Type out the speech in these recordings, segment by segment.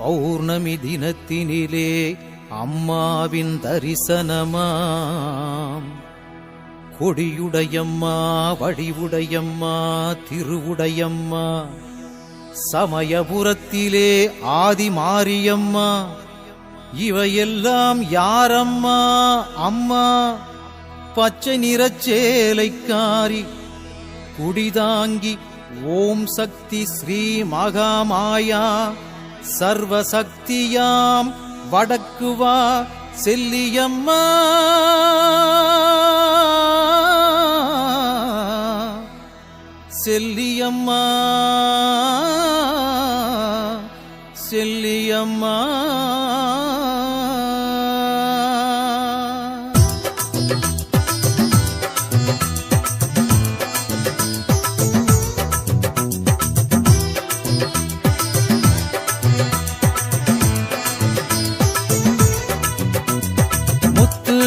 பௌர்ணமி தினத்தினிலே அம்மாவின் தரிசனமாம். கொடியுடையம்மா வழிவுடையம்மா திருவுடையம்மா சமயபுரத்திலே ஆதி மாரியம்மா இவையெல்லாம் யாரம்மா? அம்மா பச்சை நிறச்சேலைக்காரி குடிதாங்கி ஓம் சக்தி ஸ்ரீ மகாமாயா சர்வசக்தியாம் வடக்குவா செல்லியம்மா. செல்லியம்மா செல்லியம்மா.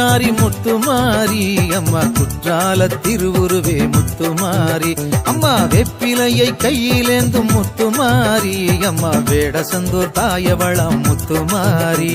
பொட்டுக்காரி முத்துமாரி அம்மா குற்றால திருவுருவே முத்துமாரி அம்மா வெப்பிலையை கையிலேந்தும் முத்துமாரி அம்மா வேடசந்தூர் தாயவளம் முத்துமாரி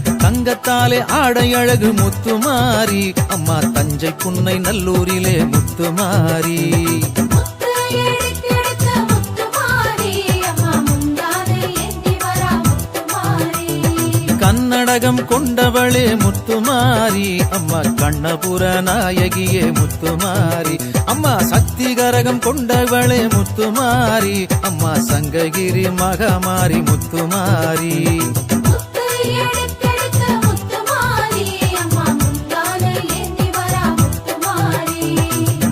தங்கத்தாலே ஆடை அழகு முத்துமாரி அம்மா தஞ்சை புன்னை நல்லூரிலே முத்துமாரி கன்னடகம் கொண்டவளே முத்துமாரி அம்மா கண்ணபுர நாயகியே முத்துமாரி அம்மா சக்தி கரகம் கொண்டவளே முத்துமாரி அம்மா சங்ககிரி மகமாரி முத்துமாரி முத்து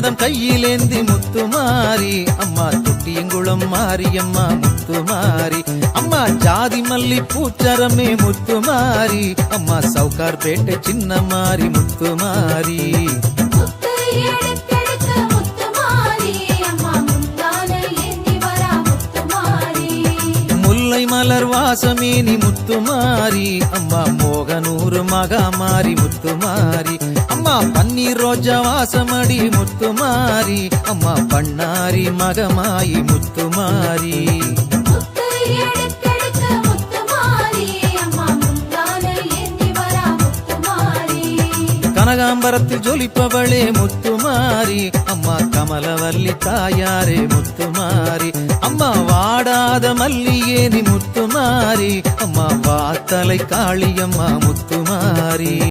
மனோரஞ்சிதம் கையிலேந்தி முத்துமாரி அம்மா தொட்டியங்குளம் மாரியம்மா முத்துமாரி அம்மா ஜாதி மல்லி பூச்சரமே முத்துமாரி அம்மா சவுகார் பேட்டை சின்ன மாரி முத்துமாரி மலர் வாசமேனி முத்துமாரி அம்மா மோகனூர் மகாமாரி முத்துமாரி அம்மா பன்னீர் ரோஜா வாசமடி முத்துமாரி அம்மா பண்ணாரி மகமாயி முத்துமாரி கனகாம்பரத்தில் ஜொலிப்பவளே முத்துமாரி அம்மா கமலவல்லி தாயாரே முத்துமாரி அம்மா வாடாத மல்லியே நீ முத்துமாரி அம்மா வாத்தலை காளியம்மா முத்துமாரி